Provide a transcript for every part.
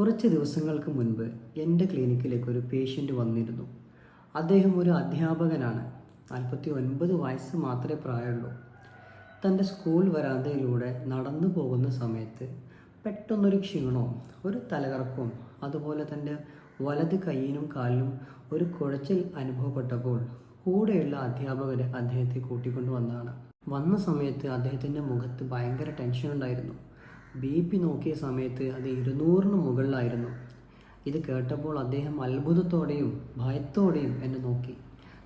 കുറച്ച് ദിവസങ്ങൾക്ക് മുൻപ് എന്റെ ക്ലിനിക്കിലേക്ക് ഒരു പേഷ്യന്റ് വന്നിരുന്നു. അദ്ദേഹം ഒരു അധ്യാപകനാണ്. നാൽപ്പത്തി ഒൻപത് വയസ്സ് മാത്രമേ പ്രായമുള്ളൂ. തന്റെ സ്കൂൾ വരാന്തയിലൂടെ നടന്നു പോകുന്ന സമയത്ത് പെട്ടെന്നൊരു ക്ഷീണവും ഒരു തലകറക്കവും അതുപോലെ തന്റെ വലത് കൈയിനും കാലിനും ഒരു കുഴച്ചിൽ അനുഭവപ്പെട്ടപ്പോൾ കൂടെയുള്ള അധ്യാപകർ അദ്ദേഹത്തെ കൂട്ടിക്കൊണ്ടു വന്നതാണ് വന്ന സമയത്ത് അദ്ദേഹത്തിന്റെ മുഖത്ത് ഭയങ്കര ടെൻഷൻ ഉണ്ടായിരുന്നു ബി പി നോക്കിയ സമയത്ത് അത് ഇരുന്നൂറിന് മുകളിലായിരുന്നു. ഇത് കേട്ടപ്പോൾ അദ്ദേഹം അത്ഭുതത്തോടെയും ഭയത്തോടെയും എന്നെ നോക്കി.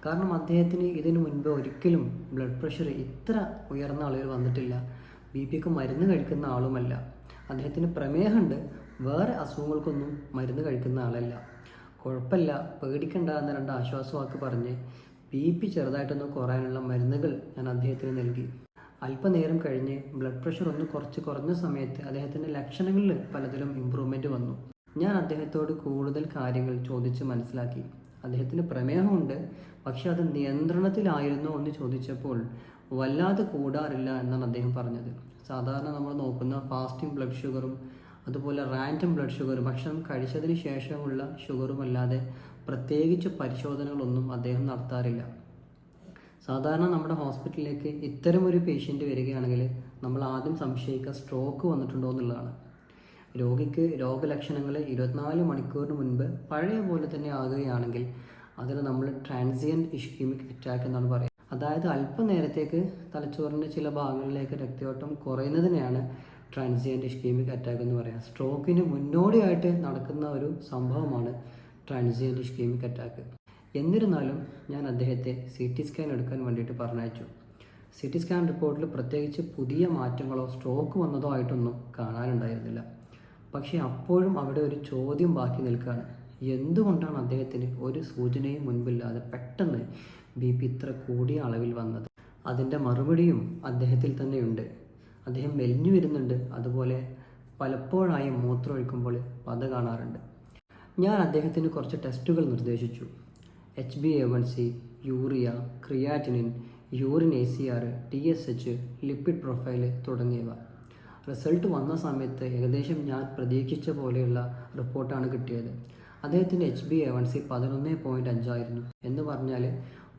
കാരണം അദ്ദേഹത്തിന് ഇതിനു മുൻപ് ഒരിക്കലും ബ്ലഡ് പ്രഷർ ഇത്ര ഉയർന്ന ആളുകൾ വന്നിട്ടില്ല. ബി പിക്ക് മരുന്ന് കഴിക്കുന്ന ആളുമല്ല. അദ്ദേഹത്തിന് പ്രമേഹമുണ്ട്. വേറെ അസുഖങ്ങൾക്കൊന്നും മരുന്ന് കഴിക്കുന്ന ആളല്ല. കുഴപ്പമില്ല പേടിക്കണ്ട എന്ന രണ്ട് ആശ്വാസവാക്ക് പറഞ്ഞ് ബി പി ചെറുതായിട്ടൊന്ന് കുറയാനുള്ള മരുന്നുകൾ ഞാൻ അദ്ദേഹത്തിന് നൽകി. അല്പനേരം കഴിഞ്ഞ് ബ്ലഡ് പ്രഷർ ഒന്ന് കുറച്ച് കുറഞ്ഞ സമയത്ത് അദ്ദേഹത്തിന്റെ ലക്ഷണങ്ങളിൽ പലതിലും ഇമ്പ്രൂവ്മെന്റ് വന്നു. ഞാൻ അദ്ദേഹത്തോട് കൂടുതൽ കാര്യങ്ങൾ ചോദിച്ച് മനസ്സിലാക്കി. അദ്ദേഹത്തിന് പ്രമേഹമുണ്ട് പക്ഷെ അത് നിയന്ത്രണത്തിലായിരുന്നോ എന്ന് ചോദിച്ചപ്പോൾ വല്ലാതെ കൂടാറില്ല എന്നാണ് അദ്ദേഹം പറഞ്ഞത്. സാധാരണ നമ്മൾ നോക്കുന്ന ഫാസ്റ്റിംഗ് ബ്ലഡ് ഷുഗറും അതുപോലെ റാൻഡം ബ്ലഡ് ഷുഗറും ഭക്ഷണം കഴിച്ചതിന് ശേഷമുള്ള ഷുഗറും അല്ലാതെ പ്രത്യേകിച്ച് പരിശോധനകളൊന്നും അദ്ദേഹം നടത്താറില്ല. സാധാരണ നമ്മുടെ ഹോസ്പിറ്റലിലേക്ക് ഇത്തരം ഒരു പേഷ്യന്റ് വരികയാണെങ്കിൽ നമ്മൾ ആദ്യം സംശയിക്കുക സ്ട്രോക്ക് വന്നിട്ടുണ്ടോ എന്നുള്ളതാണ്. രോഗിക്ക് രോഗലക്ഷണങ്ങൾ ഇരുപത്തിനാല് മണിക്കൂറിന് മുൻപ് പഴയ പോലെ തന്നെ ആകുകയാണെങ്കിൽ അതിന് നമ്മൾ ട്രാൻസിയന്റ് ഇഷ്കീമിക് അറ്റാക്ക് എന്നാണ് പറയുന്നത് അതായത് അല്പനേരത്തേക്ക് തലച്ചോറിന്റെ ചില ഭാഗങ്ങളിലേക്ക് രക്തയോട്ടം കുറയുന്നതിനെയാണ് ട്രാൻസിയന്റ് ഇഷ്കീമിക് അറ്റാക്ക് എന്ന് പറയുക. സ്ട്രോക്കിന് മുന്നോടിയായിട്ട് നടക്കുന്ന ഒരു സംഭവമാണ് ട്രാൻസിയന്റ് ഇഷ്കീമിക് അറ്റാക്ക് എന്നിരുന്നാലും ഞാൻ അദ്ദേഹത്തെ സി ടി സ്കാൻ എടുക്കാൻ വേണ്ടിയിട്ട് പറഞ്ഞയച്ചു. സി ടി സ്കാൻ റിപ്പോർട്ടിൽ പ്രത്യേകിച്ച് പുതിയ മാറ്റങ്ങളോ സ്ട്രോക്ക് വന്നതോ ആയിട്ടൊന്നും കാണാനുണ്ടായിരുന്നില്ല. പക്ഷേ അപ്പോഴും അവിടെ ഒരു ചോദ്യം ബാക്കി നിൽക്കുകയാണ് എന്തുകൊണ്ടാണ് അദ്ദേഹത്തിന് ഒരു സൂചനയും മുൻപില്ലാതെ പെട്ടെന്ന് ബി പി ഇത്ര കൂടിയ അളവിൽ വന്നത്? അതിന്റെ മറുപടിയും അദ്ദേഹത്തിൽ തന്നെയുണ്ട്. അദ്ദേഹം മെലിഞ്ഞു വരുന്നുണ്ട്. അതുപോലെ പലപ്പോഴായി മൂത്രമൊഴിക്കുമ്പോൾ പത കാണാറുണ്ട്. ഞാൻ അദ്ദേഹത്തിന് കുറച്ച് ടെസ്റ്റുകൾ നിർദ്ദേശിച്ചു. H B A one C urea creatinine urine A C R T S H lipid profile തുടങ്ങിയവ. റിസൾട്ട് വന്ന സമയത്ത് ഏകദേശം ഞാൻ പ്രതീക്ഷിച്ച പോലെയുള്ള റിപ്പോർട്ടാണ് കിട്ടിയത്. അദ്ദേഹത്തിന്റെ H B A one C പതിനൊന്ന് പോയിന്റ് അഞ്ചായിരുന്നു. എന്ന് പറഞ്ഞാൽ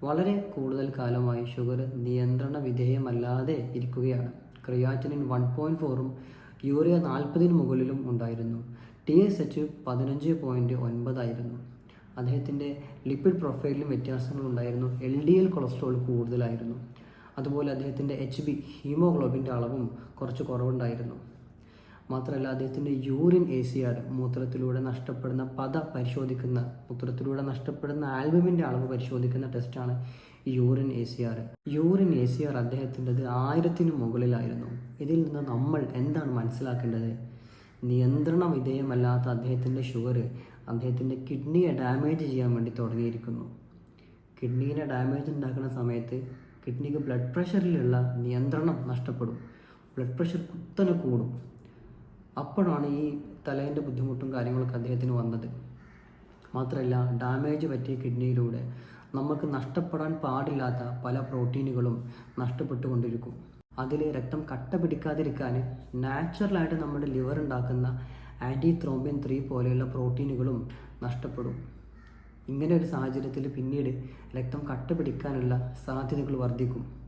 വളരെ കൂടുതൽ കാലമായി ഷുഗർ നിയന്ത്രണ വിധേയമല്ലാതെ ഇരിക്കുകയാണ്. ക്രിയാറ്റിനിൻ വൺ പോയിന്റ് ഫോറും യൂറിയ നാൽപ്പതിന് മുകളിലും ഉണ്ടായിരുന്നു. ടി എസ് എച്ച് പതിനഞ്ച് പോയിന്റ് ഒൻപതായിരുന്നു. അദ്ദേഹത്തിന്റെ ലിപ്പിഡ് പ്രൊഫൈലിലും വ്യത്യാസങ്ങളുണ്ടായിരുന്നു എൽ ഡി എൽ കൊളസ്ട്രോൾ കൂടുതലായിരുന്നു. അതുപോലെ അദ്ദേഹത്തിന്റെ എച്ച് ബി ഹീമോഗ്ലോബിന്റെ അളവും കുറച്ച് കുറവുണ്ടായിരുന്നു. മാത്രമല്ല അദ്ദേഹത്തിന്റെ യൂറിൻ എ സി ആർ മൂത്രത്തിലൂടെ നഷ്ടപ്പെടുന്ന പത പരിശോധിക്കുന്ന മൂത്രത്തിലൂടെ നഷ്ടപ്പെടുന്ന ആൽബമിന്റെ അളവ് പരിശോധിക്കുന്ന ടെസ്റ്റാണ് urine A C R urine A C R അദ്ദേഹത്തിന്റെത് ആയിരത്തിന് മുകളിലായിരുന്നു. ഇതിൽ നിന്ന് നമ്മൾ എന്താണ് മനസ്സിലാക്കേണ്ടത്? നിയന്ത്രണ വിധേയമല്ലാത്ത അദ്ദേഹത്തിന്റെ ഷുഗർ അദ്ദേഹത്തിന്റെ കിഡ്നിയെ ഡാമേജ് ചെയ്യാൻ വേണ്ടി തുടങ്ങിയിരിക്കുന്നു. കിഡ്നീനെ ഡാമേജ് ഉണ്ടാക്കുന്ന സമയത്ത് കിഡ്നിക്ക് ബ്ലഡ് പ്രഷറിലുള്ള നിയന്ത്രണം നഷ്ടപ്പെടും. ബ്ലഡ് പ്രഷർ കുത്തനെ കൂടും. അപ്പോഴാണ് ഈ തലേന്റെ ബുദ്ധിമുട്ടും കാര്യങ്ങളൊക്കെ അദ്ദേഹത്തിന് വന്നത്. മാത്രമല്ല ഡാമേജ് പറ്റിയ കിഡ്നിയിലൂടെ നമുക്ക് നഷ്ടപ്പെടാൻ പാടില്ലാത്ത പല പ്രോട്ടീനുകളും നഷ്ടപ്പെട്ടുകൊണ്ടിരിക്കും. അതിൽ രക്തം കട്ട പിടിക്കാതിരിക്കാൻ നാച്ചുറലായിട്ട് നമ്മുടെ ലിവർ ഉണ്ടാക്കുന്ന ആന്റി ത്രോംബിൻ ത്രീ പോലെയുള്ള പ്രോട്ടീനുകളും നഷ്ടപ്പെടും. ഇങ്ങനെ ഒരു സാഹചര്യത്തിൽ പിന്നീട് രക്തം കട്ട പിടിക്കാനുള്ള സാധ്യതകൾ വർദ്ധിക്കും.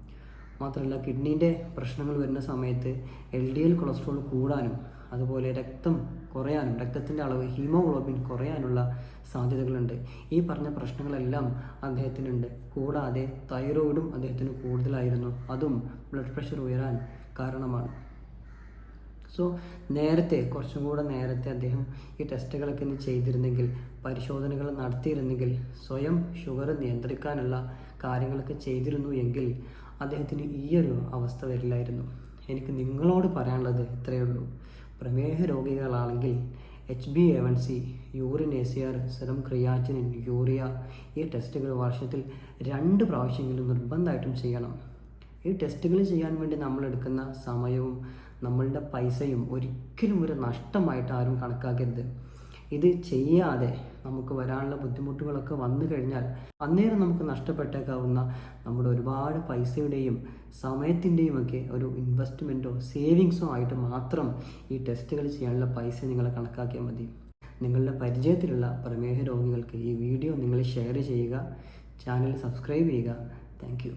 മാത്രമല്ല കിഡ്നീന്റെ പ്രശ്നങ്ങൾ വരുന്ന സമയത്ത് എൽ ഡി എൽ കൊളസ്ട്രോൾ കൂടാനും അതുപോലെ രക്തം കുറയാനും രക്തത്തിന്റെ അളവ് ഹീമോഗ്ലോബിൻ കുറയാനുള്ള സാധ്യതകളുണ്ട്. ഈ പറഞ്ഞ പ്രശ്നങ്ങളെല്ലാം അദ്ദേഹത്തിനുണ്ട്. കൂടാതെ തൈറോയിഡും അദ്ദേഹത്തിന് കൂടുതലായിരുന്നു. അതും ബ്ലഡ് പ്രഷർ ഉയരാൻ കാരണമാണ്. സോ നേരത്തെ കുറച്ചും കൂടെ നേരത്തെ അദ്ദേഹം ഈ ടെസ്റ്റുകളൊക്കെ ഇന്ന് ചെയ്തിരുന്നെങ്കിൽ പരിശോധനകൾ നടത്തിയിരുന്നെങ്കിൽ സ്വയം ഷുഗർ നിയന്ത്രിക്കാനുള്ള കാര്യങ്ങളൊക്കെ ചെയ്തിരുന്നു എങ്കിൽ അദ്ദേഹത്തിന് ഈയൊരു അവസ്ഥ വരില്ലായിരുന്നു. എനിക്ക് നിങ്ങളോട് പറയാനുള്ളത് ഇത്രയേ ഉള്ളൂ. പ്രമേഹ രോഗികളാണെങ്കിൽ H B A one C urine A C R serum creatinine urea ഈ ടെസ്റ്റുകൾ വർഷത്തിൽ രണ്ട് പ്രാവശ്യമെങ്കിലും നിർബന്ധമായിട്ടും ചെയ്യണം. ഈ ടെസ്റ്റുകൾ ചെയ്യാൻ വേണ്ടി നമ്മൾ എടുക്കുന്ന സമയവും നമ്മളുടെ പൈസയും ഒരിക്കലും ഒരു നഷ്ടമായിട്ട് ആരും കണക്കാക്കരുത്. ഇത് ചെയ്യാതെ നമുക്ക് വരാനുള്ള ബുദ്ധിമുട്ടുകളൊക്കെ വന്നു കഴിഞ്ഞാൽ അന്നേരം നമുക്ക് നഷ്ടപ്പെട്ടേക്കാവുന്ന നമ്മുടെ ഒരുപാട് പൈസയുടെയും സമയത്തിന്റെയും ഒക്കെ ഒരു ഇൻവെസ്റ്റ്മെന്റോ സേവിങ്സോ ആയിട്ട് മാത്രം ഈ ടെസ്റ്റുകൾ ചെയ്യാനുള്ള പൈസ നിങ്ങൾ കണക്കാക്കിയാൽ മതി. നിങ്ങളുടെ പരിചയത്തിലുള്ള പ്രമേഹ രോഗികൾക്ക് ഈ വീഡിയോ നിങ്ങൾ ഷെയർ ചെയ്യുക. ചാനൽ സബ്സ്ക്രൈബ് ചെയ്യുക. താങ്ക്